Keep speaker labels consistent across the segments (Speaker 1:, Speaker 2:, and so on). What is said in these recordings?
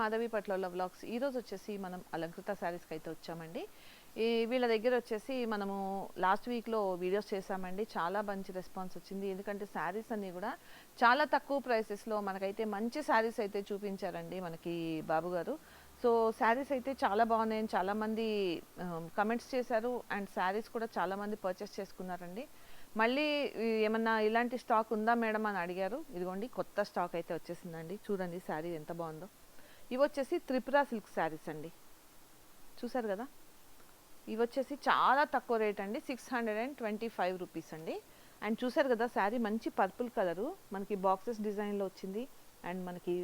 Speaker 1: మాధవి పట్ల వ్లాగ్స్ ఈరోజు వచ్చేసి మనం అలంకృత శారీస్కి అయితే వచ్చామండి. ఈ వీళ్ళ దగ్గర వచ్చేసి మనము లాస్ట్ వీక్లో వీడియోస్ చేసామండి చాలా మంచి రెస్పాన్స్ వచ్చింది. ఎందుకంటే శారీస్ అన్నీ కూడా చాలా తక్కువ ప్రైసెస్లో మనకైతే మంచి శారీస్ అయితే చూపించారండి మనకి బాబు గారు. సో శారీస్ అయితే చాలా బాగున్నాయని చాలామంది కమెంట్స్ చేశారు. అండ్ శారీస్ కూడా చాలామంది పర్చేస్ చేసుకున్నారండి. మళ్ళీ ఏమన్నా ఇలాంటి స్టాక్ ఉందా మేడం అని అడిగారు. ఇదిగోండి కొత్త స్టాక్ అయితే వచ్చేసిందండి. చూడండి శారీ ఎంత బాగుందో. ఇవి వచ్చేసి త్రిపుర సిల్క్ శారీస్ అండి. చూసారు కదా? ఇవి వచ్చేసి చాలా తక్కువ రేట్ అండి. Six hundred and twenty five rupees అండి. అండ్ చూసారు కదా శారీ మంచి పర్పుల్ కలరు. మనకి బాక్సెస్ డిజైన్లో వచ్చింది. అండ్ మనకి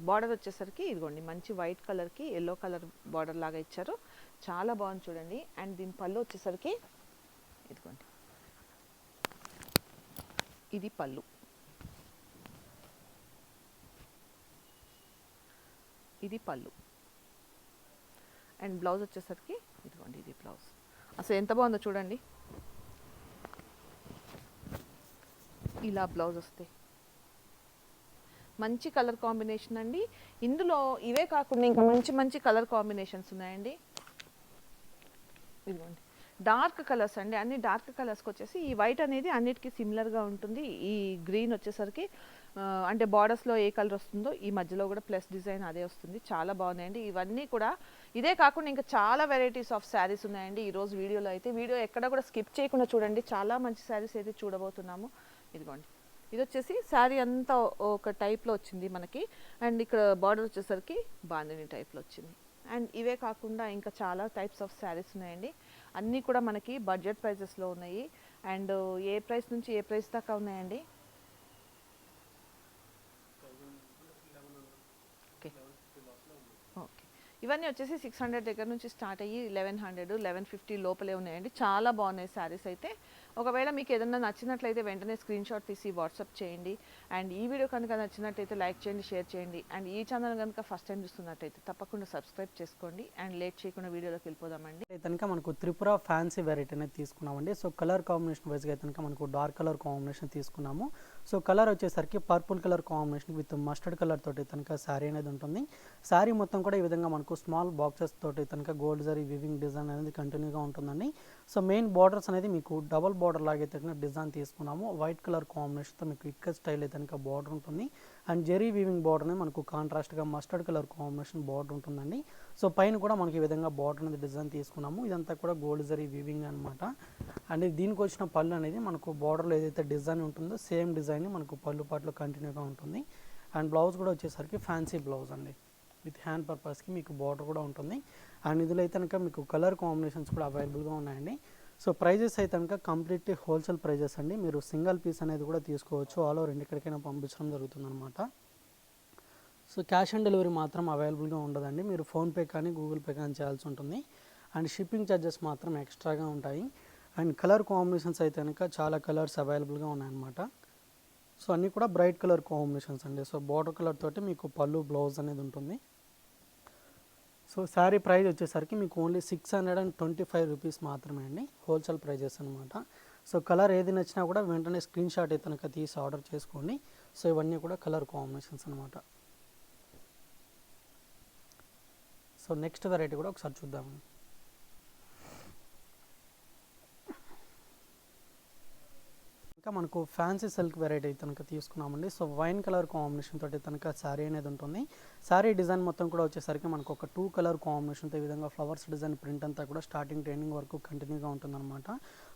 Speaker 1: బార్డర్ వచ్చేసరికి ఇదిగోండి మంచి వైట్ కలర్కి ఎల్లో కలర్ బార్డర్ లాగా ఇచ్చారు. చాలా బాగుంది చూడండి. అండ్ దీని పళ్ళు వచ్చేసరికి ఇదిగోండి. ఇది పళ్ళు. ఇది పళ్ళు. అండ్ బ్లౌజ్ వచ్చేసరికి ఇదిగోండి ఇది బ్లౌజ్. అసలు ఎంత బాగుందో చూడండి. ఇలా బ్లౌజ్ వస్తాయి మంచి కలర్ కాంబినేషన్ అండి. ఇందులో ఇవే కాకుండా ఇంకా మంచి మంచి కలర్ కాంబినేషన్స్ ఉన్నాయండి. ఇదిగోండి. డార్క్ కలర్స్ అండి. అన్ని డార్క్ కలర్స్కి వచ్చేసి ఈ వైట్ అనేది అన్నిటికీ సిమిలర్గా ఉంటుంది. ఈ గ్రీన్ వచ్చేసరికి అంటే బార్డర్స్లో ఏ కలర్ వస్తుందో ఈ మధ్యలో కూడా ప్లస్ డిజైన్ అదే వస్తుంది. చాలా బాగున్నాయండి. ఇవన్నీ కూడా ఇదే కాకుండా ఇంకా చాలా వెరైటీస్ ఆఫ్ శారీస్ ఉన్నాయండి. ఈరోజు వీడియోలో అయితే వీడియో ఎక్కడ కూడా స్కిప్ చేయకుండా చూడండి. చాలా మంచి శారీస్ అయితే చూడబోతున్నాము. ఇదిగోండి. ఇది వచ్చేసి శారీ అంతా ఒక టైప్లో వచ్చింది మనకి. అండ్ ఇక్కడ బార్డర్ వచ్చేసరికి బాందిని టైప్లో వచ్చింది. అండ్ ఇవే కాకుండా ఇంకా చాలా టైప్స్ ఆఫ్ శారీస్ ఉన్నాయండి. అన్నీ కూడా మనకి బడ్జెట్ ప్రైజెస్లో ఉన్నాయి. అండ్ ఏ ప్రైస్ నుంచి ఏ ప్రైస్ దాకా ఉన్నాయండి? ఇవన్నీ వచ్చేసి సిక్స్ హండ్రెడ్ దగ్గర నుంచి స్టార్ట్ అయ్యి లెవెన్ హండ్రెడ్ లెవెన్ ఫిఫ్టీ లోపలే ఉన్నాయండి. చాలా బాగున్నాయి శారీస్ అయితే. ఒకవేళ మీకు ఏదైనా నచ్చినట్లయితే వెంటనే స్క్రీన్ షాట్ తీసి వాట్సాప్ చేయండి. అండ్ ఈ వీడియో కనుక నచ్చినట్టయితే లైక్ చేయండి షేర్ చేయండి. అండ్ ఈ ఛానల్ కనుక ఫస్ట్ టైం చూస్తున్నట్టయితే తప్పకుండా సబ్స్క్రైబ్ చేసుకోండి. అండ్ లేట్ చేయకుండా వీడియోలోకి వెళ్ళిపోదామండి.
Speaker 2: అయితే కనుక మనకు త్రిపుర ఫ్యాన్సీ వెరైటీ అనేది తీసుకున్నామండి. సో కలర్ కాంబినేషన్ వైజ్గా అయితే కనుక మనకు డార్క్ కలర్ కాంబినేషన్ తీసుకున్నాము. సో కలర్ వచ్చేసరికి purple colour combination with mustard colour తోటి కనుక శారీ అనేది ఉంటుంది. శారీ మొత్తం కూడా ఈ విధంగా మనకు స్మాల్ బాక్సెస్ తోటి కనుక గోల్డ్ జరీ వివింగ్ డిజైన్ అనేది కంటిన్యూగా ఉంటుందండి. సో మెయిన్ బార్డర్స్ అనేది మీకు డబల్ బార్డర్ లాగైతే కనుక డిజైన్ తీసుకున్నాము. వైట్ కలర్ కాంబినేషన్తో మీకు ఇక్కడ స్టైల్ అయితే కనుక బార్డర్ ఉంటుంది. అండ్ జెరీ వీవింగ్ బార్డర్ అనేది మనకు కాంట్రాస్ట్గా మస్టర్డ్ కలర్ కాంబినేషన్ బార్డర్ ఉంటుందండి. సో పైన కూడా మనకి ఈ విధంగా బార్డర్ అనేది డిజైన్ తీసుకున్నాము. ఇదంతా కూడా గోల్డ్ జరీ వీవింగ్ అనమాట అండ్ దీనికి వచ్చిన పళ్ళు అనేది మనకు బార్డర్లో ఏదైతే డిజైన్ ఉంటుందో సేమ్ డిజైన్ మనకు పళ్ళు పాటలో కంటిన్యూగా ఉంటుంది. అండ్ బ్లౌజ్ కూడా వచ్చేసరికి ఫ్యాన్సీ బ్లౌజ్ అండి. విత్ హ్యాండ్ పర్పస్కి మీకు బార్డర్ కూడా ఉంటుంది. అండ్ ఇందులో అయితే కనుక మీకు కలర్ కాంబినేషన్స్ కూడా అవైలబుల్గా ఉన్నాయండి. సో ప్రైజెస్ అయితే కనుక కంప్లీట్లీ హోల్సేల్ ప్రైజెస్ అండి. మీరు సింగిల్ పీస్ అనేది కూడా తీసుకోవచ్చు. ఆల్ ఓవర్ ఎక్కడికైనా పంపించడం జరుగుతుంది అనమాట సో క్యాష్ ఆన్ డెలివరీ మాత్రం అవైలబుల్గా ఉండదండి. మీరు ఫోన్పే కానీ గూగుల్ పే కానీ చేయాల్సి ఉంటుంది. అండ్ షిప్పింగ్ ఛార్జెస్ మాత్రం ఎక్స్ట్రాగా ఉంటాయి. అండ్ కలర్ కాంబినేషన్స్ అయితే కనుక చాలా కలర్స్ అవైలబుల్గా ఉన్నాయన్నమాట. సో అన్నీ కూడా బ్రైట్ కలర్ కాంబినేషన్స్ అండి. సో బార్డర్ కలర్ తోటి మీకు పళ్ళు బ్లౌజ్ అనేది ఉంటుంది. సో శారీ ప్రైస్ వచ్చేసరికి మీకు only six hundred and twenty five rupees మాత్రమే అండి. హోల్సేల్ ప్రైజెస్ అనమాట సో కలర్ ఏది నచ్చినా కూడా వెంటనే స్క్రీన్ షాట్ అయితే తీసి ఆర్డర్ చేసుకోండి. సో ఇవన్నీ కూడా కలర్ కాంబినేషన్స్ అనమాట సో నెక్స్ట్ వెరైటీ కూడా ఒకసారి చూద్దామండి. ఇంకా మనకు ఫ్యాన్సీ సిల్క్ వెరైటీ కనుక తీసుకున్నామండి. సో వైన్ కలర్ కాంబినేషన్ తోటి కనుక శారీ అనేది ఉంటుంది. శారీ డిజైన్ మొత్తం కూడా వచ్చేసరికి మనకు ఒక టూ కలర్ కాంబినేషన్తో ఈ విధంగా ఫ్లవర్స్ డిజైన్ ప్రింట్ అంతా కూడా స్టార్టింగ్ ట్రైనింగ్ వరకు కంటిన్యూగా ఉంటుందన్నమాట.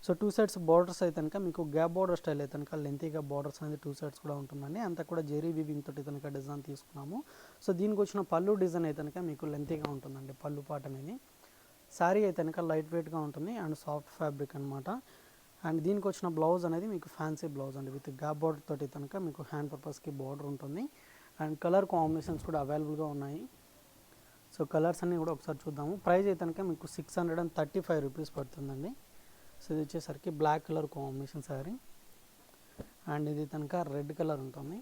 Speaker 2: సో టూ సైడ్స్ బార్డర్స్ అయితే కనుక మీకు గ్యాప్ బార్డర్ స్టైల్ అయితే కనుక లెంతీగా బార్డర్స్ అనేది టూ సైడ్స్ కూడా ఉంటుందండి. అంతా కూడా జెరీ వీవింగ్ తోటి కనుక డిజైన్ తీసుకున్నాము. సో దీనికి వచ్చిన పళ్ళు డిజైన్ అయితే కనుక మీకు లెంతీగా ఉంటుందండి పళ్ళు పాట అనేది. శారీ అయితే కనుక లైట్ వెయిట్గా ఉంటుంది అండ్ సాఫ్ట్ ఫ్యాబ్రిక్ అనమాట అండ్ దీనికి వచ్చిన బ్లౌజ్ అనేది మీకు ఫ్యాన్సీ బ్లౌజ్ అండి. విత్ గ్యాప్ బార్డర్ తోటి కనుక మీకు హ్యాండ్ పర్పస్కి బార్డర్ ఉంటుంది. అండ్ కలర్ కాంబినేషన్స్ కూడా అవైలబుల్గా ఉన్నాయి. సో కలర్స్ అన్నీ కూడా ఒకసారి చూద్దాము. ప్రైస్ అయితే కనుక మీకు six hundred and thirty five rupees పడుతుందండి. సో ఇది వచ్చేసరికి black colour combination sari. And ఇది కనుక రెడ్ కలర్ ఉంటుంది.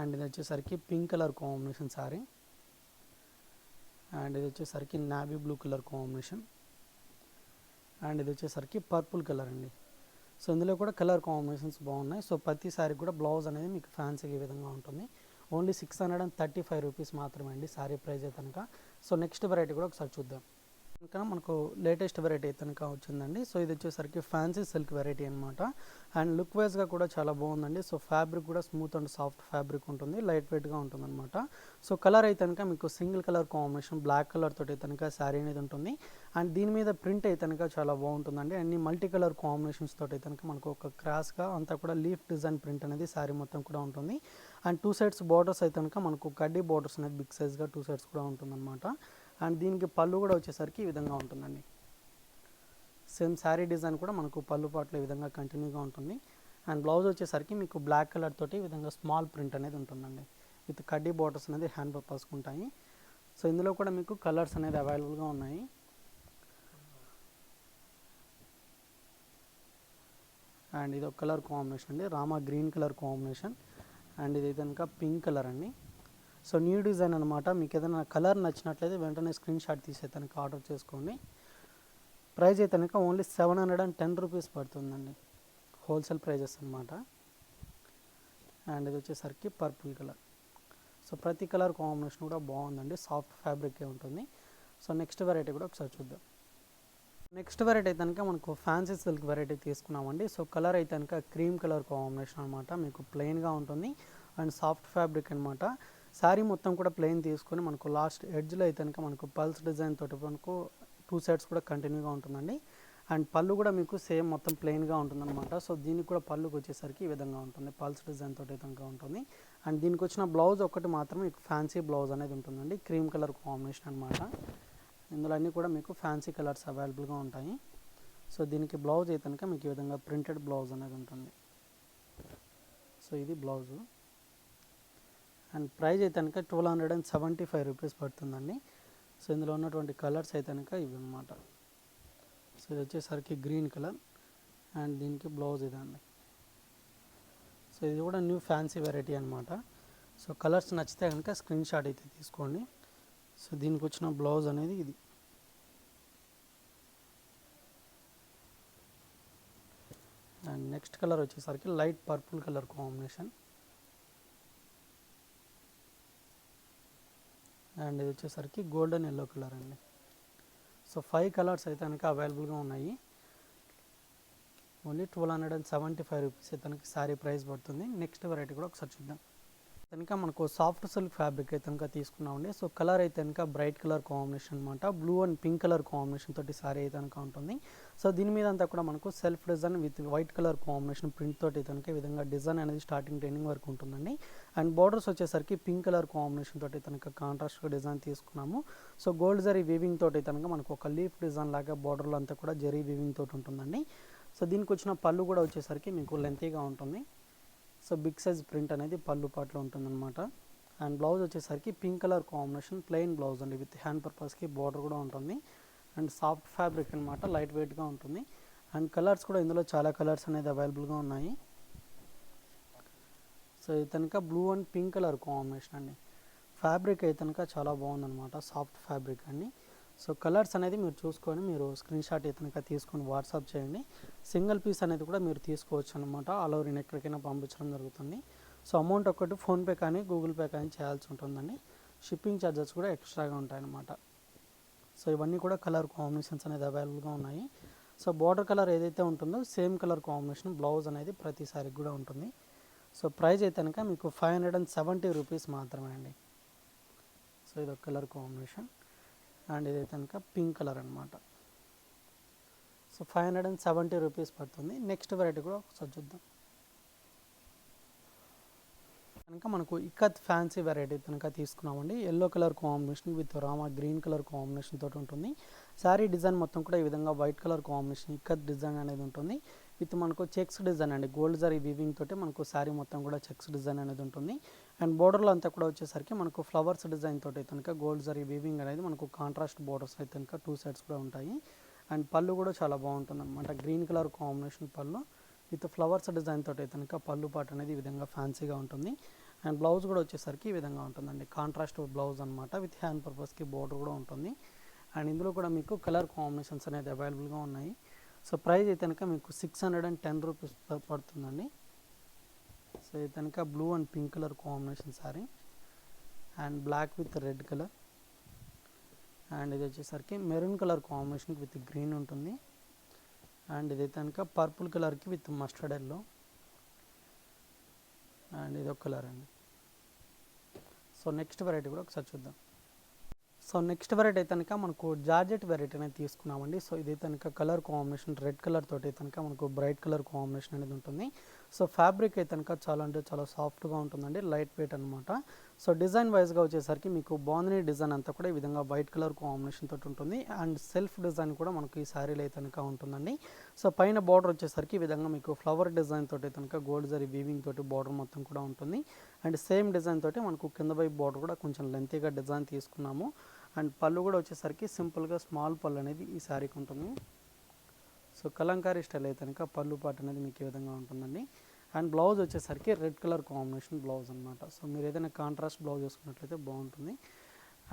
Speaker 2: అండ్ ఇది వచ్చేసరికి pink colour combination sari. And ఇది వచ్చేసరికి navy blue colour combination. And ఇది వచ్చేసరికి పర్పుల్ కలర్ అండి. సో ఇందులో కూడా కలర్ కాంబినేషన్స్ బాగున్నాయి. సో ప్రతి శారీ కూడా బ్లౌజ్ అనేది మీకు ఫ్యాన్సీ ఈ విధంగా ఉంటుంది. Only six hundred and thirty five rupees మాత్రమే అండి శారీ ప్రైజ్ అయితే కనుక. సో నెక్స్ట్ వెరైటీ కూడా ఒకసారి చూద్దాం. కనుక మనకు లేటెస్ట్ వెరైటీ అయితే కనుక వచ్చిందండి. సో ఇది వచ్చేసరికి ఫ్యాన్సీ సిల్క్ వెరైటీ అనమాట అండ్ లుక్ వైజ్గా కూడా చాలా బాగుందండి. సో ఫ్యాబ్రిక్ కూడా స్మూత్ అండ్ సాఫ్ట్ ఫ్యాబ్రిక్ ఉంటుంది. లైట్ వెయిట్గా ఉంటుంది అనమాట సో కలర్ అయితే కనుక మీకు single colour combination black colour తోటి కనుక శారీ అనేది ఉంటుంది. అండ్ దీని మీద ప్రింట్ అయితే కనుక చాలా బాగుంటుందండి. అన్ని మల్టీ కలర్ కాంబినేషన్స్ తోటి కనుక మనకు ఒక క్రాస్గా అంతా కూడా లీఫ్ డిజైన్ ప్రింట్ అనేది శారీ మొత్తం కూడా ఉంటుంది. అండ్ టూ సైడ్స్ బార్డర్స్ అయితే కనుక మనకు కడ్డీ బార్డర్స్ అనేది బిగ్ సైజ్గా టూ సైడ్స్ కూడా ఉంటుందన్నమాట. అండ్ దీనికి పళ్ళు కూడా వచ్చేసరికి ఈ విధంగా ఉంటుందండి. సేమ్ శారీ డిజైన్ కూడా మనకు పళ్ళు పాటలు ఈ విధంగా కంటిన్యూగా ఉంటుంది. అండ్ బ్లౌజ్ వచ్చేసరికి మీకు బ్లాక్ కలర్ తోటి ఈ విధంగా స్మాల్ ప్రింట్ అనేది ఉంటుందండి. విత్ కడ్డీ బార్డర్స్ అనేది హ్యాండ్ పర్పస్కి ఉంటాయి. సో ఇందులో కూడా మీకు కలర్స్ అనేది అవైలబుల్గా ఉన్నాయి. అండ్ ఇది ఒక కలర్ కాంబినేషన్ అండి. Rama green colour combination and ఇది కనుక పింక్ కలర్ అండి. సో న్యూ డిజైన్ అనమాట మీకు ఏదైనా కలర్ నచ్చినట్లయితే వెంటనే స్క్రీన్ షాట్ తీసే తనకి ఆర్డర్ చేసుకోండి. ప్రైస్ అయితే కనుక only seven hundred and ten rupees పడుతుందండి. హోల్సేల్ ప్రైజెస్ అనమాట అండ్ ఇది వచ్చేసరికి పర్పుల్ కలర్ సో ప్రతి కలర్ కాంబినేషన్ కూడా బాగుందండి. సాఫ్ట్ ఫ్యాబ్రికే ఉంటుంది. సో నెక్స్ట్ వెరైటీ కూడా ఒకసారి చూద్దాం. నెక్స్ట్ వెరైటీ అయితే కనుక మనకు ఫ్యాన్సీ సిల్క్ వెరైటీ తీసుకున్నామండి. సో కలర్ అయితే కనుక క్రీమ్ కలర్ కాంబినేషన్ అనమాట మీకు ప్లెయిన్గా ఉంటుంది. అండ్ సాఫ్ట్ ఫ్యాబ్రిక్ అనమాట శారీ మొత్తం కూడా ప్లెయిన్ తీసుకొని మనకు లాస్ట్ ఎడ్జ్లో అయితే కనుక మనకు పల్స్ డిజైన్ తోటి మనకు టూ సైడ్స్ కూడా కంటిన్యూగా ఉంటుందండి. అండ్ పళ్ళు కూడా మీకు సేమ్ మొత్తం ప్లెయిన్గా ఉంటుందన్నమాట. సో దీనికి కూడా పళ్ళుకి వచ్చేసరికి ఈ విధంగా ఉంటుంది. పల్స్ డిజైన్ తోటి విధంగా కనుక ఉంటుంది. అండ్ దీనికి వచ్చిన బ్లౌజ్ ఒకటి మాత్రం మీకు ఫ్యాన్సీ బ్లౌజ్ అనేది ఉంటుందండి. క్రీమ్ కలర్ కాంబినేషన్ అనమాట ఇందులో అన్నీ కూడా మీకు ఫ్యాన్సీ కలర్స్ అవైలబుల్గా ఉంటాయి. సో దీనికి బ్లౌజ్ అయితే కనుక మీకు ఈ విధంగా ప్రింటెడ్ బ్లౌజ్ అనేది ఉంటుంది. సో ఇది బ్లౌజు. అండ్ ప్రైస్ అయితే కనుక twelve hundred and seventy five rupees పడుతుందండి. సో ఇందులో ఉన్నటువంటి కలర్స్ అయితే కనుక ఇవి అనమాట సో ఇది వచ్చేసరికి గ్రీన్ కలర్ అండ్ దీనికి బ్లౌజ్ ఇదండి. సో ఇది కూడా న్యూ ఫ్యాన్సీ వెరైటీ అనమాట సో కలర్స్ నచ్చితే కనుక స్క్రీన్ షాట్ అయితే తీసుకోండి. సో దీనికి వచ్చిన బ్లౌజ్ అనేది ఇది. అండ్ నెక్స్ట్ కలర్ వచ్చేసరికి light purple colour combination. And ఇది వచ్చేసరికి గోల్డెన్ ఎల్లో కలర్ అండి. సో ఫైవ్ కలర్స్ అయితే కనుక అవైలబుల్గా ఉన్నాయి. Only twelve hundred and seventy five rupees అయితే కనుక శారీ ప్రైస్ పడుతుంది. నెక్స్ట్ వెరైటీ కూడా ఒకసారి చూద్దాం. కనుక మనకు సాఫ్ట్ సిల్క్ ఫ్యాబ్రిక్ అయితే కనుక తీసుకున్నామండి. సో కలర్ అయితే కనుక బ్రైట్ కలర్ కాంబినేషన్ అనమాట blue and pink colour combination తోటి సారీ అయితే కనుక ఉంటుంది. సో దీని మీద అంతా కూడా మనకు self design with white colour combination print తోటి కనుక విధంగా డిజైన్ అనేది స్టార్టింగ్ ట్రైనింగ్ వరకు ఉంటుందండి. అండ్ బార్డర్స్ వచ్చేసరికి పింక్ కలర్ కాంబినేషన్ తోటి కనుక కాంట్రాస్ట్ డిజైన్ తీసుకున్నాము. సో గోల్డ్ జరీ వీవింగ్ తోటి కనుక మనకు ఒక లీఫ్ డిజైన్ లాగా బార్డర్లో అంతా కూడా జరీ వీవింగ్ తోటి ఉంటుందండి. సో దీనికి వచ్చిన పళ్ళు కూడా వచ్చేసరికి మీకు లెంతీగా ఉంటుంది. సో బిగ్ సైజ్ ప్రింట్ అనేది పళ్ళు పాటలో ఉంటుందన్నమాట. అండ్ బ్లౌజ్ వచ్చేసరికి pink colour combination plain blouse అండి విత్ హ్యాండ్ పర్పస్కి బార్డర్ కూడా ఉంటుంది. అండ్ సాఫ్ట్ ఫ్యాబ్రిక్ అనమాట లైట్ వెయిట్గా ఉంటుంది. అండ్ కలర్స్ కూడా ఇందులో చాలా కలర్స్ అనేది అవైలబుల్గా ఉన్నాయి. సో ఇది blue and pink colour combination అండి. ఫ్యాబ్రిక్ అయితే కనుక చాలా బాగుందన్నమాట సాఫ్ట్ ఫ్యాబ్రిక్ అండి. సో కలర్స్ అనేది మీరు చూసుకొని మీరు స్క్రీన్ షాట్ అయితే తీసుకొని వాట్సాప్ చేయండి. సింగిల్ పీస్ అనేది కూడా మీరు తీసుకోవచ్చు అనమాట ఆల్ ఓవర్ ఇన్ ఎక్కడికైనా పంపించడం జరుగుతుంది. సో అమౌంట్ ఒకటి ఫోన్పే కానీ గూగుల్ పే కానీ చేయాల్సి ఉంటుందండి. షిప్పింగ్ ఛార్జెస్ కూడా ఎక్స్ట్రాగా ఉంటాయన్నమాట సో ఇవన్నీ కూడా కలర్ కాంబినేషన్స్ అనేది అవైలబుల్గా ఉన్నాయి. సో బార్డర్ కలర్ ఏదైతే ఉంటుందో సేమ్ కలర్ కాంబినేషన్ బ్లౌజ్ అనేది ప్రతిసారి కూడా ఉంటుంది. సో ప్రైస్ అయితే కనుక మీకు five hundred and seventy rupees మాత్రమే అండి సో ఇది ఒక కలర్ కాంబినేషన్. అండ్ ఇదైతే కనుక పింక్ కలర్ అనమాట so five hundred and seventy rupees పడుతుంది. నెక్స్ట్ వెరైటీ కూడా ఒకసారి చూద్దాం. కనుక మనకు ఇక్కత్ ఫ్యాన్సీ వెరైటీ కనుక తీసుకున్నామండి. Yellow colour combination with Rama green colour combination తోటి ఉంటుంది. శారీ డిజైన్ మొత్తం కూడా ఈ విధంగా white colour combination ikat design అనేది ఉంటుంది. విత్ మనకు చెక్స్ డిజైన్ అండి. గోల్డ్ జరీ వీవింగ్ తోటి మనకు శారీ మొత్తం కూడా చెక్స్ డిజైన్ అనేది ఉంటుంది. అండ్ బోర్డర్లో అంతా కూడా వచ్చేసరికి మనకు ఫ్లవర్స్ డిజైన్ తోటి కనుక గోల్డ్ జరీ వీవింగ్ అనేది మనకు కాంట్రాస్ట్ బోర్డర్స్ అయితే కనుక టూ సైడ్స్ కూడా ఉంటాయి. అండ్ పళ్ళు కూడా చాలా బాగుంటుంది అనమాట గ్రీన్ కలర్ కాంబినేషన్ పళ్ళు విత్ ఫ్లవర్స్ డిజైన్ తోటి కనుక పళ్ళు పాట అనేది ఈ విధంగా ఫ్యాన్సీగా ఉంటుంది. అండ్ బ్లౌజ్ కూడా వచ్చేసరికి ఈ విధంగా ఉంటుందండి. కాంట్రాస్ట్ బ్లౌజ్ అనమాట విత్ హ్యాండ్ పర్పస్కి బోర్డర్ కూడా ఉంటుంది. అండ్ ఇందులో కూడా మీకు కలర్ కాంబినేషన్స్ అనేది అవైలబుల్గా ఉన్నాయి. సో ప్రైస్ అయితే కనుక మీకు six hundred and ten rupees పడుతుందండి. సో ఇది కనుక blue and pink colour combination sari and black with red colour and ఇది వచ్చేసరికి maroon colour combination with green ఉంటుంది. అండ్ ఇది కనుక పర్పుల్ కలర్కి విత్ మస్టర్డ్ ఎల్లో అండ్ ఇది ఒక కలర్ అండి. సో నెక్స్ట్ వెరైటీ కూడా ఒకసారి చూద్దాం. సో నెక్స్ట్ వెరైటీ అయితే కనుక మనకు జార్జెట్ వెరైటీ అనేది తీసుకున్నామండి. సో ఇది కనుక కలర్ కాంబినేషన్ రెడ్ కలర్ తోటి కనుక మనకు బ్రైట్ కలర్ కాంబినేషన్ అనేది ఉంటుంది. సో ఫ్యాబ్రిక్ అయితే కనుక చాలా అంటే చాలా సాఫ్ట్గా ఉంటుందండి లైట్ వెయిట్ అనమాట సో డిజైన్ వైజ్గా వచ్చేసరికి మీకు బాగుంది డిజైన్ అంతా కూడా ఈ విధంగా వైట్ కలర్ కాంబినేషన్ తోటి ఉంటుంది. అండ్ సెల్ఫ్ డిజైన్ కూడా మనకు ఈ శారీలో అయితే కనుక ఉంటుందండి. సో పైన బార్డర్ వచ్చేసరికి ఈ విధంగా మీకు ఫ్లవర్ డిజైన్ తోటి కనుక గోల్డ్ జరీ వీవింగ్ తోటి బార్డర్ మొత్తం కూడా ఉంటుంది. అండ్ సేమ్ డిజైన్ తోటి మనకు కింద వైపు బార్డర్ కూడా కొంచెం లెంతీగా డిజైన్ తీసుకున్నాము. అండ్ పళ్ళు కూడా వచ్చేసరికి సింపుల్గా స్మాల్ పళ్ళు అనేది ఈ శారీకి ఉంటుంది సో కలంకారీ స్టైల్ అయితే కనుక పళ్ళు పాటు అనేది మీకు ఈ విధంగా ఉంటుందండి. అండ్ బ్లౌజ్ వచ్చేసరికి రెడ్ కలర్ కాంబినేషన్ బ్లౌజ్ అనమాట సో మీరు ఏదైనా కాంట్రాస్ట్ బ్లౌజ్ వేసుకున్నట్లయితే బాగుంటుంది.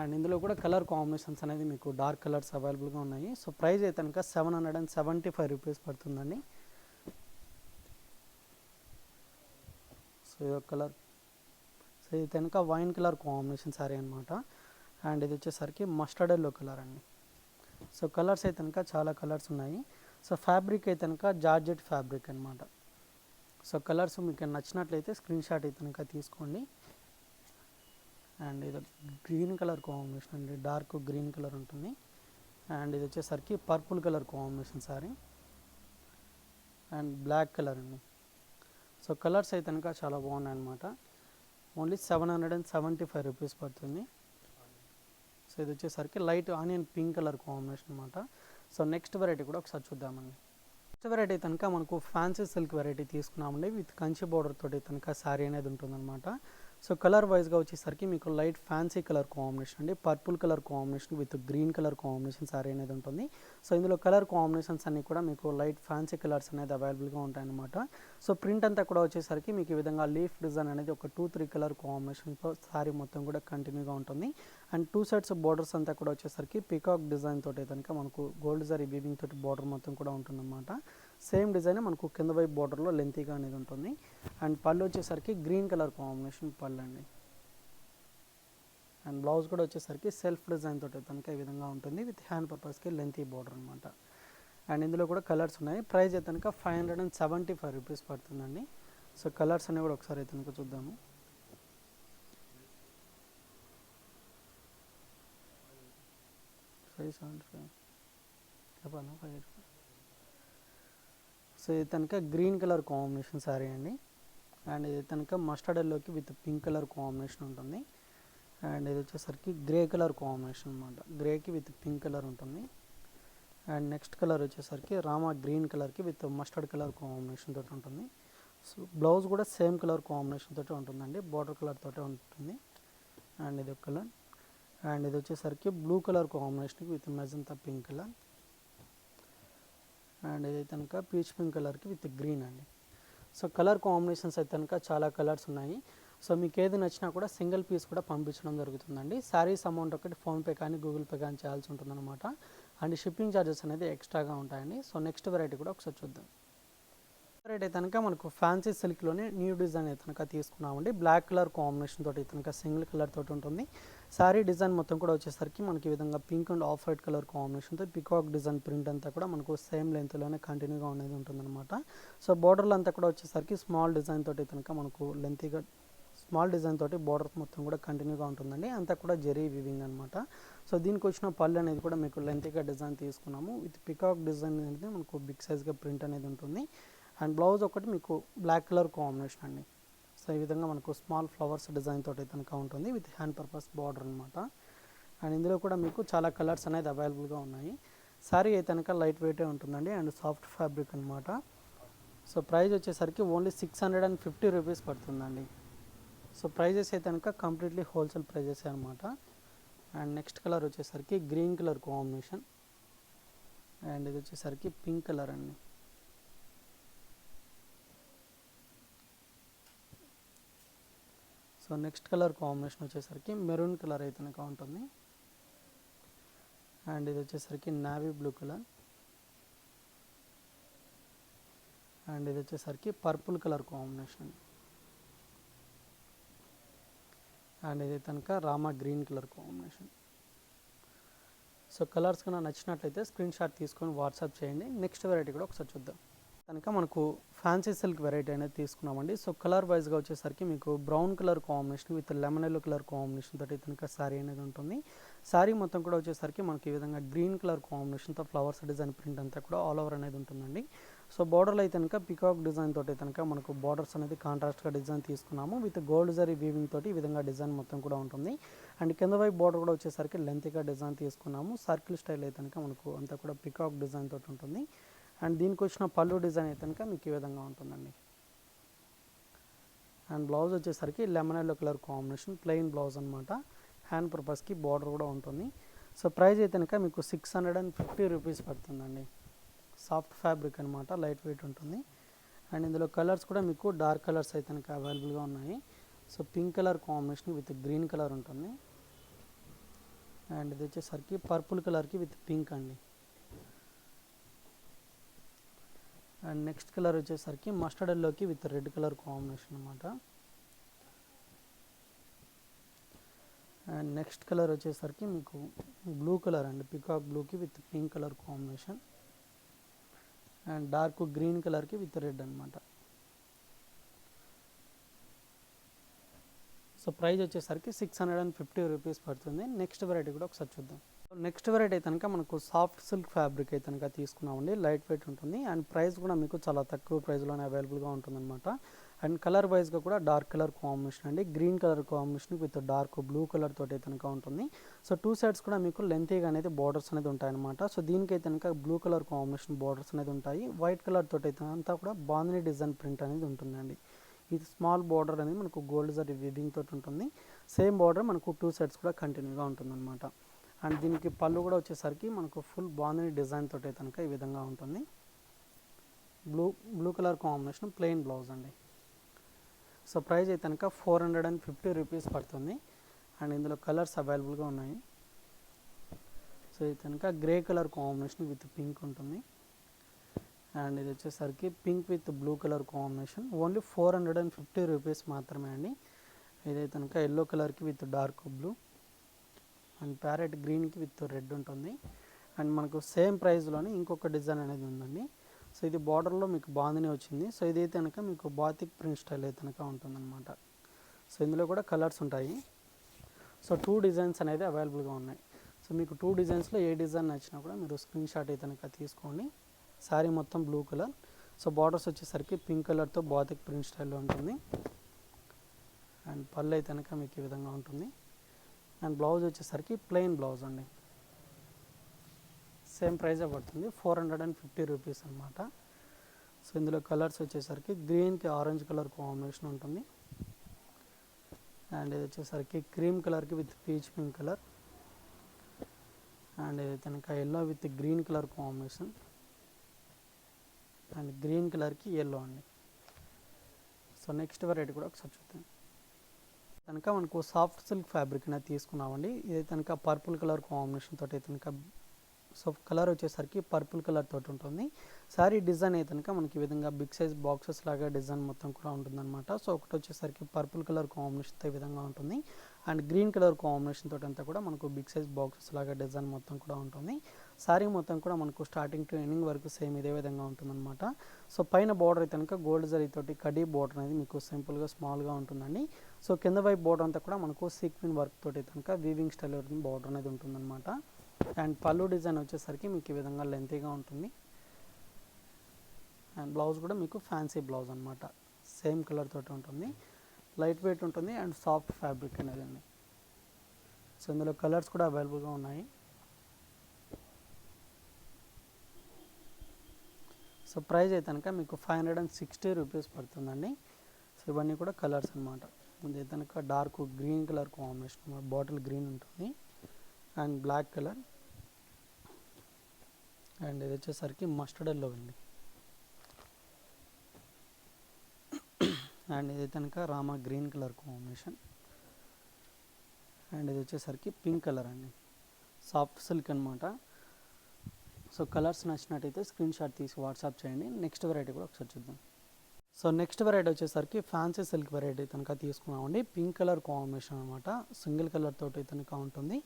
Speaker 2: అండ్ ఇందులో కూడా కలర్ కాంబినేషన్స్ అనేది మీకు డార్క్ కలర్స్ అవైలబుల్గా ఉన్నాయి. సో ప్రైస్ అయితే కనుక seven hundred and seventy five rupees పడుతుందండి. సో ఇది కలర్ సో ఇది కనుక వైన్ కలర్ కాంబినేషన్ సారీ అనమాట అండ్ ఇది వచ్చేసరికి మస్టర్డ్ ఎల్లో కలర్ అండి. సో కలర్స్ అయితే కనుక చాలా కలర్స్ ఉన్నాయి. సో ఫ్యాబ్రిక్ అయితే కనుక జార్జెట్ ఫ్యాబ్రిక్ అనమాట సో కలర్స్ మీకు నచ్చినట్లయితే స్క్రీన్ షాట్ అయితే కనుక తీసుకోండి. అండ్ ఇది గ్రీన్ కలర్ కాంబినేషన్ అండి. డార్క్ గ్రీన్ కలర్ ఉంటుంది. అండ్ ఇది వచ్చేసరికి purple colour combination sari and black colour అండి. సో కలర్స్ అయితే కనుక చాలా బాగున్నాయి అనమాట only seven hundred and seventy five rupees పడుతుంది. సో ఇది వచ్చేసరికి light onion pink colour combination అనమాట సో నెక్స్ట్ వెరైటీ కూడా ఒకసారి చూద్దామండి. నెక్స్ట్ వెరైటీ కనుక మనకు ఫ్యాన్సీ సిల్క్ వెరైటీ తీసుకున్నామండి. విత్ కంచి బార్డర్ తోటి కనుక శారీ అనేది ఉంటుందన్నమాట. సో కలర్ వైజ్గా వచ్చేసరికి మీకు లైట్ ఫ్యాన్సీ కలర్ కాంబినేషన్ అండి. Purple colour combination with green colour combination sari అనేది ఉంటుంది. సో ఇందులో కలర్ కాంబినేషన్స్ అన్నీ కూడా మీకు లైట్ ఫ్యాన్సీ కలర్స్ అనేది అవైలబుల్గా ఉంటాయన్నమాట. సో ప్రింట్ అంతా కూడా వచ్చేసరికి మీకు ఈ విధంగా లీఫ్ డిజైన్ అనేది ఒక టూ త్రీ కలర్ కాంబినేషన్తో సారీ మొత్తం కూడా కంటిన్యూగా ఉంటుంది. అండ్ టూ సైడ్స్ బార్డర్స్ అంతా కూడా వచ్చేసరికి పికాక్ డిజైన్ తోటి కనుక మనకు గోల్డ్ జరీ బీబింగ్ తోటి బార్డర్ మొత్తం కూడా ఉంటుందన్నమాట. సేమ్ డిజైన్ మనకు కింద వైపు బార్డర్లో లెంతీగా అనేది ఉంటుంది. అండ్ పళ్ళు వచ్చేసరికి గ్రీన్ కలర్ కాంబినేషన్ పళ్ళు అండి. అండ్ బ్లౌజ్ కూడా వచ్చేసరికి సెల్ఫ్ డిజైన్ తోటి కనుక ఈ విధంగా ఉంటుంది? విత్ హ్యాండ్ పర్పస్కి లెంతీ బార్డర్ అనమాట అండ్ ఇందులో కూడా కలర్స్ ఉన్నాయి. ప్రైస్ అయితే కనుక five hundred and seventy five rupees పడుతుందండి. సో కలర్స్ అనేవి కూడా ఒకసారి అయితే కనుక చూద్దాము. ఫైవ్ సెవెంటీ ఫైవ్ చెప్పాలా ఫైవ్ సో ఇది కనుక గ్రీన్ కలర్ కాంబినేషన్ సారీ అండి. అండ్ ఇది కనుక మస్టర్డ్ ఎల్లోకి విత్ పింక్ కలర్ కాంబినేషన్ ఉంటుంది. అండ్ ఇది వచ్చేసరికి గ్రే కలర్ కాంబినేషన్ అనమాట గ్రేకి విత్ పింక్ కలర్ ఉంటుంది. అండ్ నెక్స్ట్ కలర్ వచ్చేసరికి రామా గ్రీన్ కలర్కి విత్ మస్టర్డ్ కలర్ కాంబినేషన్ తోటి ఉంటుంది. సో బ్లౌజ్ కూడా సేమ్ కలర్ కాంబినేషన్ తోటి ఉంటుందండి. బార్డర్ కలర్ తోటే ఉంటుంది. అండ్ ఇది ఒక కలర్. అండ్ ఇది వచ్చేసరికి బ్లూ కలర్ కాంబినేషన్కి with magenta pink colour. And ఇది కనుక పీచ్ పింక్ కలర్కి విత్ గ్రీన్ అండి. సో కలర్ కాంబినేషన్స్ అయితే కనుక చాలా కలర్స్ ఉన్నాయి. సో మీకు ఏది నచ్చినా కూడా సింగిల్ పీస్ కూడా పంపించడం జరుగుతుందండి. శారీస్ అమౌంట్ ఒకటి ఫోన్పే కానీ గూగుల్ పే కానీ చేయాల్సి ఉంటుందన్నమాట. అండ్ షిప్పింగ్ ఛార్జెస్ అనేది ఎక్స్ట్రాగా ఉంటాయండి. సో నెక్స్ట్ వెరైటీ కూడా ఒకసారి చూద్దాం. వెరైటీ కనుక మనకు ఫ్యాన్సీ సిల్క్లోనే న్యూ డిజైన్ అయితే కనుక తీసుకున్నామండి. బ్లాక్ కలర్ కాంబినేషన్ తోటి కనుక సింగిల్ కలర్ తోటి ఉంటుంది. శారీ డిజైన్ మొత్తం కూడా వచ్చేసరికి మనకి ఈ విధంగా pink and off white colour కాంబినేషన్తో పికాక్ డిజైన్ ప్రింట్ అంతా కూడా మనకు సేమ్ లెంత్లోనే కంటిన్యూగా అనేది ఉంటుందన్నమాట. సో బోర్డర్లు అంతా కూడా వచ్చేసరికి స్మాల్ డిజైన్ తోటి కనుక మనకు లెంతీగా స్మాల్ డిజైన్ తోటి బార్డర్ మొత్తం కూడా కంటిన్యూగా ఉంటుందండి. అంతా కూడా జెరీ వివింగ్ అనమాట సో దీనికి వచ్చిన పళ్ళు అనేది కూడా మీకు లెంతీగా డిజైన్ తీసుకున్నాము. విత్ పికాక్ డిజైన్ అనేది మనకు బిగ్ సైజ్గా ప్రింట్ అనేది ఉంటుంది. అండ్ బ్లౌజ్ ఒకటి మీకు బ్లాక్ కలర్ కాంబినేషన్ అండి. సో ఈ విధంగా మనకు స్మాల్ ఫ్లవర్స్ డిజైన్ తోటి కనుక ఉంటుంది. విత్ హ్యాండ్ పర్పస్ బార్డర్ అనమాట అండ్ ఇందులో కూడా మీకు చాలా కలర్స్ అనేది అవైలబుల్గా ఉన్నాయి. శారీ అయితే కనుక లైట్ వెయిటే ఉంటుందండి. అండ్ సాఫ్ట్ ఫ్యాబ్రిక్ అనమాట సో ప్రైస్ వచ్చేసరికి only six hundred and fifty rupees పడుతుందండి. సో ప్రైజెస్ అయితే కనుక కంప్లీట్లీ హోల్సేల్ ప్రైజెస్ అనమాట అండ్ నెక్స్ట్ కలర్ వచ్చేసరికి గ్రీన్ కలర్ కాంబినేషన్ అండ్ ఇది వచ్చేసరికి పింక్ కలర్ అండి. సో నెక్స్ట్ కలర్ కాంబినేషన్ వచ్చేసరికి మెరూన్ కలర్ అయితే ఉంటుంది అండ్ ఇది వచ్చేసరికి నావీ బ్లూ కలర్. అండ్ ఇది వచ్చేసరికి పర్పుల్ కలర్ కాంబినేషన్. అండ్ ఇది కనుక rama green colour combination. So colours కన్నా నచ్చినట్లయితే స్క్రీన్ షాట్ తీసుకొని వాట్సాప్ చేయండి. నెక్స్ట్ వెరైటీ కూడా ఒకసారి చూద్దాం. కనుక మనకు ఫ్యాన్సీ సిల్క్ వెరైటీ అనేది తీసుకున్నామండి. సో కలర్ వైజ్గా వచ్చేసరికి మీకు brown colour combination with lemon yellow colour combination తోటి కనుక శారీ అనేది ఉంటుంది. శారీ మొత్తం కూడా వచ్చేసరికి మనకి ఈ విధంగా గ్రీన్ కలర్ కాంబినేషన్తో ఫ్లవర్స్ డిజైన్ ప్రింట్ అంతా కూడా ఆల్ ఓవర్ అనేది ఉంటుందండి. సో బార్డర్లో అయితే కనుక పికాక్ డిజైన్ తోటి కనుక మనకు బార్డర్స్ అనేది కాంట్రాస్ట్గా డిజైన్ తీసుకున్నాము. విత్ గోల్డ్ జరీ వీవింగ్ తోటి ఈ విధంగా డిజైన్ మొత్తం కూడా ఉంటుంది. అండ్ కింద వైపు బార్డర్ కూడా వచ్చేసరికి లెంత్గా డిజైన్ తీసుకున్నాము. సర్కిల్ స్టైల్ అయితే కనుక మనకు అంతా కూడా పికాక్ డిజైన్ తోటి ఉంటుంది. అండ్ దీనికి వచ్చిన పళ్ళు డిజైన్ అయితే కనుక మీకు ఈ విధంగా ఉంటుందండి. అండ్ బ్లౌజ్ వచ్చేసరికి lemon yellow colour combination plain blouse అనమాట హ్యాండ్ పర్పస్కి బార్డర్ కూడా ఉంటుంది. సో ప్రైస్ అయితే కనుక మీకు six hundred and fifty rupees పడుతుందండి. సాఫ్ట్ ఫ్యాబ్రిక్ అనమాట లైట్ వెయిట్ ఉంటుంది. అండ్ ఇందులో కలర్స్ కూడా మీకు డార్క్ కలర్స్ అయితే కనుక అవైలబుల్గా ఉన్నాయి. So pink colour combination with green colour ఉంటుంది. అండ్ ఇది వచ్చేసరికి పర్పుల్ కలర్కి విత్ పింక్ అండి. అండ్ నెక్స్ట్ కలర్ వచ్చేసరికి మస్టర్డ్ ఎల్లోకి విత్ రెడ్ కలర్ కాంబినేషన్ అనమాట అండ్ నెక్స్ట్ కలర్ వచ్చేసరికి మీకు బ్లూ కలర్ అండి. పికాక్ బ్లూకి with pink colour combination and dark green కలర్కి విత్ రెడ్ అనమాట సో ప్రైస్ వచ్చేసరికి six hundred and fifty rupees పడుతుంది. నెక్స్ట్ వెరైటీ కూడా ఒకసారి చూద్దాం. నెక్స్ట్ వెరైటీ అయితే కనుక మనకు సాఫ్ట్ సిల్క్ ఫ్యాబ్రిక్ అయితే కనుక తీసుకున్నామండి. లైట్ వెయిట్ ఉంటుంది. అండ్ ప్రైస్ కూడా మీకు చాలా తక్కువ ప్రైస్లోనే అవైలబుల్గా ఉంటుందన్నమాట. అండ్ కలర్ వైజ్గా కూడా డార్క్ కలర్ కాంబినేషన్ అండి. Green colour combination with dark blue colour తోటి అయితే కనుక ఉంటుంది. సో టూ సైడ్స్ కూడా మీకు లెంతీగా అనేది బార్డర్స్ అనేది ఉంటాయన్నమాట. సో దీనికైతే కనుక బ్లూ కలర్ కాంబినేషన్ బార్డర్స్ అనేది ఉంటాయి. వైట్ కలర్ తోటి అయితే అంతా కూడా బాందిని డిజైన్ ప్రింట్ అనేది ఉంటుందండి. ఇది స్మాల్ బార్డర్ అనేది మనకు గోల్డ్ జరీ వివింగ్ తోటి ఉంటుంది. సేమ్ బార్డర్ మనకు టూ సైడ్స్ కూడా కంటిన్యూగా ఉంటుందన్నమాట. అండ్ దీనికి పళ్ళు కూడా వచ్చేసరికి మనకు ఫుల్ బాగుంది డిజైన్ తోటి అయితే కనుక ఈ విధంగా ఉంటుంది. Blue blue colour combination plain blouse అండి. సో ప్రైస్ అయితే కనుక four hundred and fifty rupees పడుతుంది. అండ్ ఇందులో కలర్స్ అవైలబుల్గా ఉన్నాయి. సో ఇది కనుక grey colour combination with pink ఉంటుంది. అండ్ ఇది వచ్చేసరికి pink with blue colour combination. Only four hundred and fifty rupees మాత్రమే అండి. ఇదైతే కనుక ఎల్లో కలర్కి with dark blue. And parrot గ్రీన్కి విత్ రెడ్ ఉంటుంది. అండ్ మనకు సేమ్ ప్రైస్లోనే ఇంకొక డిజైన్ అనేది ఉందండి. సో ఇది బార్డర్లో మీకు బాగుందని వచ్చింది. సో ఇది అయితే కనుక మీకు బాతిక్ ప్రింట్ స్టైల్ అయితే కనుక ఉంటుందన్నమాట. సో ఇందులో కూడా కలర్స్ ఉంటాయి. సో టూ డిజైన్స్ అనేది అవైలబుల్గా ఉన్నాయి. సో మీకు టూ డిజైన్స్లో ఏ డిజైన్ నచ్చినా కూడా మీరు స్క్రీన్ షాట్ అయితే కనుక తీసుకోండి. శారీ మొత్తం బ్లూ కలర్. సో బార్డర్స్ వచ్చేసరికి పింక్ కలర్తో బాతిక్ ప్రింట్ స్టైల్లో ఉంటుంది. అండ్ పళ్ళు అయితే కనుక మీకు ఈ విధంగా ఉంటుంది. అండ్ బ్లౌజ్ వచ్చేసరికి ప్లెయిన్ బ్లౌజ్ అండి. సేమ్ ప్రైజే పడుతుంది? Four hundred and fifty rupees అనమాట సో ఇందులో కలర్స్ వచ్చేసరికి గ్రీన్కి ఆరెంజ్ కలర్ కాంబినేషన్ ఉంటుంది. అండ్ ఇది వచ్చేసరికి క్రీమ్ కలర్కి with peach pink colour. And ఇది కనుక yellow with green colour combination. And green కలర్కి ఎల్లో అండి. సో నెక్స్ట్ వెరైటీ కూడా ఒకసారి చూద్దాం. కనుక మనకు సాఫ్ట్ సిల్క్ ఫ్యాబ్రిక్ అనేది తీసుకున్నామండి. ఇది కనుక పర్పుల్ కలర్ కాంబినేషన్ తోటి కనుక సో కలర్ వచ్చేసరికి పర్పుల్ కలర్ తోటి ఉంటుంది. సారీ డిజైన్ అయితే కనుక మనకి ఈ విధంగా బిగ్ సైజ్ బాక్సెస్ లాగా డిజైన్ మొత్తం కూడా ఉంటుందన్నమాట. సో ఒకటి వచ్చేసరికి పర్పుల్ కలర్ కాంబినేషన్తో ఈ విధంగా ఉంటుంది. అండ్ గ్రీన్ కలర్ కాంబినేషన్ తోటి అంతా కూడా మనకు బిగ్ సైజ్ బాక్సెస్ లాగా డిజైన్ మొత్తం కూడా ఉంటుంది. శారీ మొత్తం కూడా మనకు స్టార్టింగ్ టు ఎండింగ్ వరకు సేమ్ ఇదే విధంగా ఉంటుందన్నమాట. సో పైన బార్డర్ అయితే కనుక గోల్డ్ జరీ తోటి కడీ బార్డర్ అనేది మీకు సింపుల్గా స్మాల్గా ఉంటుందండి. సో కింద వైపు బార్డర్ అంతా కూడా మనకు సీక్విన్ వర్క్ తోటి కనుక వీవింగ్ స్టైల్ బార్డర్ అనేది ఉంటుందన్నమాట. అండ్ పళ్ళు డిజైన్ వచ్చేసరికి మీకు ఈ విధంగా లెంతీగా ఉంటుంది. అండ్ బ్లౌజ్ కూడా మీకు ఫ్యాన్సీ బ్లౌజ్ అనమాట సేమ్ కలర్ తోటి ఉంటుంది. లైట్ వెయిట్ ఉంటుంది అండ్ సాఫ్ట్ ఫ్యాబ్రిక్ అనేది సో ఇందులో కలర్స్ కూడా అవైలబుల్గా ఉన్నాయి. సో ప్రైస్ అయితే కనుక మీకు five hundred and sixty rupees పడుతుందండి. సో ఇవన్నీ కూడా కలర్స్ అనమాట ఇది కనుక dark green colour combination bottle green ఉంటుంది. And black colour. అండ్ ఇది వచ్చేసరికి మస్టర్డ్ ఎల్లో అండి. అండ్ ఇది కనుక rama green colour combination. And ఇది వచ్చేసరికి పింక్ కలర్ అండి. సాఫ్ట్ సిల్క్ అనమాట సో కలర్స్ నచ్చినట్టయితే స్క్రీన్ షాట్ తీసి వాట్సాప్ చేయండి. నెక్స్ట్ వెరైటీ కూడా ఒకసారి చూద్దాం. సో నెక్స్ట్ వెరైటీ వచ్చేసరికి ఫ్యాన్సీ సిల్క్ వెరైటీ కనుక తీసుకున్నామండి. పింక్ కలర్ కాంబినేషన్ అనమాట సింగిల్ కలర్ తోటి కనుక ఉంటుంది.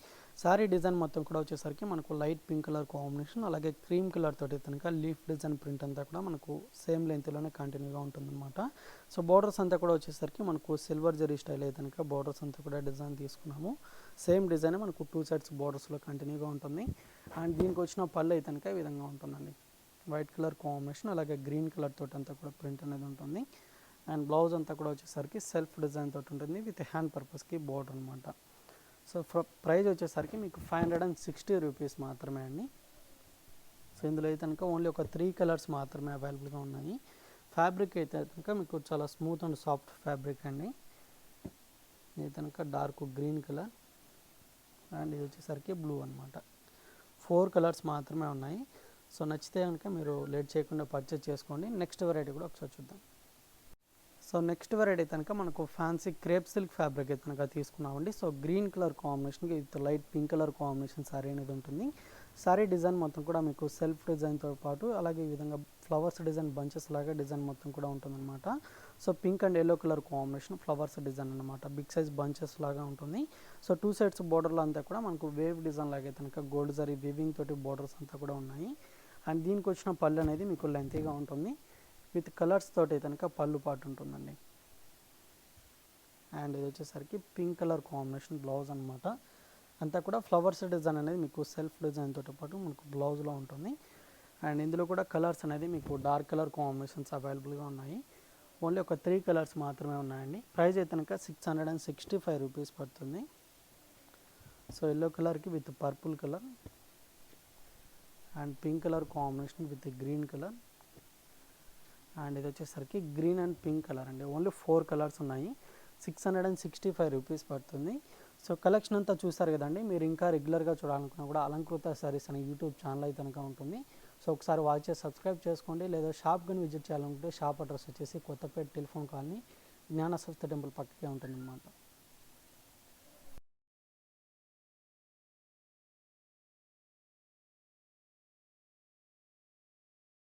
Speaker 2: సారీ డిజైన్ మొత్తం కూడా వచ్చేసరికి మనకు లైట్ పింక్ కలర్ కాంబినేషన్ అలాగే క్రీమ్ కలర్ తోటి కనుక లీఫ్ డిజైన్ ప్రింట్ అంతా కూడా మనకు సేమ్ లెంత్లోనే కంటిన్యూగా ఉంటుందన్నమాట. సో బోర్డర్స్ అంతా కూడా వచ్చేసరికి మనకు సిల్వర్ జరీ స్టైల్ అయితే కనుక బోర్డర్స్ అంతా కూడా డిజైన్ తీసుకున్నాము. సేమ్ డిజైన్ మనకు టూ సైడ్స్ బోర్డర్స్లో కంటిన్యూగా ఉంటుంది. అండ్ దీనికి వచ్చిన పళ్ళు అయితే కనుక ఈ విధంగా ఉంటుందండి. వైట్ కలర్ కాంబినేషన్ అలాగే గ్రీన్ కలర్ తోటి అంతా కూడా ప్రింట్ అనేది ఉంటుంది. అండ్ బ్లౌజ్ అంతా కూడా వచ్చేసరికి సెల్ఫ్ డిజైన్ తోటి ఉంటుంది. విత్ హ్యాండ్ పర్పస్కి బోర్డర్ అనమాట సో ప్రైజ్ వచ్చేసరికి మీకు five hundred and sixty rupees మాత్రమే అండి. సో ఇందులో అయితే కనుక ఓన్లీ ఒక త్రీ కలర్స్ మాత్రమే అవైలబుల్గా ఉన్నాయి. ఫ్యాబ్రిక్ అయితే కనుక మీకు చాలా స్మూత్ అండ్ సాఫ్ట్ ఫ్యాబ్రిక్ అండి. ఇది కనుక డార్క్ గ్రీన్ కలర్. అండ్ ఇది వచ్చేసరికి బ్లూ అనమాట ఫోర్ కలర్స్ మాత్రమే ఉన్నాయి. సో నచ్చితే కనుక మీరు లేట్ చేయకుండా పర్చేజ్ చేసుకోండి. నెక్స్ట్ వెరైటీ కూడా ఒకసారి చూద్దాం. సో నెక్స్ట్ వెరైటీ కనుక మనకు ఫ్యాన్సీ క్రేప్ సిల్క్ ఫ్యాబ్రిక్ అయితే కనుక తీసుకున్నామండి. సో గ్రీన్ కలర్ కాంబినేషన్కి with light pink colour combination sari అనేది ఉంటుంది. సారీ డిజైన్ మొత్తం కూడా మీకు సెల్ఫ్ డిజైన్తో పాటు అలాగే ఈ విధంగా ఫ్లవర్స్ డిజైన్ బంచెస్ లాగా డిజైన్ మొత్తం కూడా ఉంటుందన్నమాట. So pink and yellow colour combination flowers design అనమాట బిగ్ సైజ్ బంచెస్ లాగా ఉంటుంది. సో టూ సైడ్స్ బోర్డర్లో అంతా కూడా మనకు వేవ్ డిజైన్ లాగా కనుక గోల్డ్ జరీ వివింగ్ తోటి బోర్డర్స్ అంతా కూడా ఉన్నాయి. అండ్ దీనికి వచ్చిన పళ్ళు అనేది మీకు లెంతీగా ఉంటుంది. విత్ కలర్స్ తోటి కనుక పళ్ళు పాటు ఉంటుందండి. అండ్ ఇది వచ్చేసరికి పింక్ కలర్ కాంబినేషన్ బ్లౌజ్ అనమాట అంతా కూడా ఫ్లవర్స్ డిజైన్ అనేది మీకు సెల్ఫ్ డిజైన్ తోటి పాటు మనకు బ్లౌజ్లో ఉంటుంది. అండ్ ఇందులో కూడా కలర్స్ అనేది మీకు డార్క్ కలర్ కాంబినేషన్స్ అవైలబుల్గా ఉన్నాయి. ఓన్లీ ఒక త్రీ కలర్స్ మాత్రమే ఉన్నాయండి. ప్రైస్ అయితే కనుక six hundred and sixty five rupees పడుతుంది. సో ఎల్లో కలర్కి with purple colour and pink colour combination with green colour and ఇది వచ్చేసరికి గ్రీన్ అండ్ పింక్ కలర్ అండి. ఓన్లీ ఫోర్ కలర్స్ ఉన్నాయి. Six hundred and sixty five rupees పడుతుంది. So collection అంతా చూసారు కదండి. మీరు ఇంకా రెగ్యులర్గా చూడాలనుకున్నా కూడా అలంకృత శారీస్ అనే యూట్యూబ్ ఛానల్ అయితే కనుక ఉంటుంది. సో ఒకసారి వాచ్ చేసి సబ్స్క్రైబ్ చేసుకోండి. లేదా షాప్ కానీ విజిట్ చేయాలనుకుంటే షాప్ అడ్రస్ వచ్చేసి Kothapeta telephone colony Gnanasamstha temple పక్కకే ఉంటుందన్నమాట.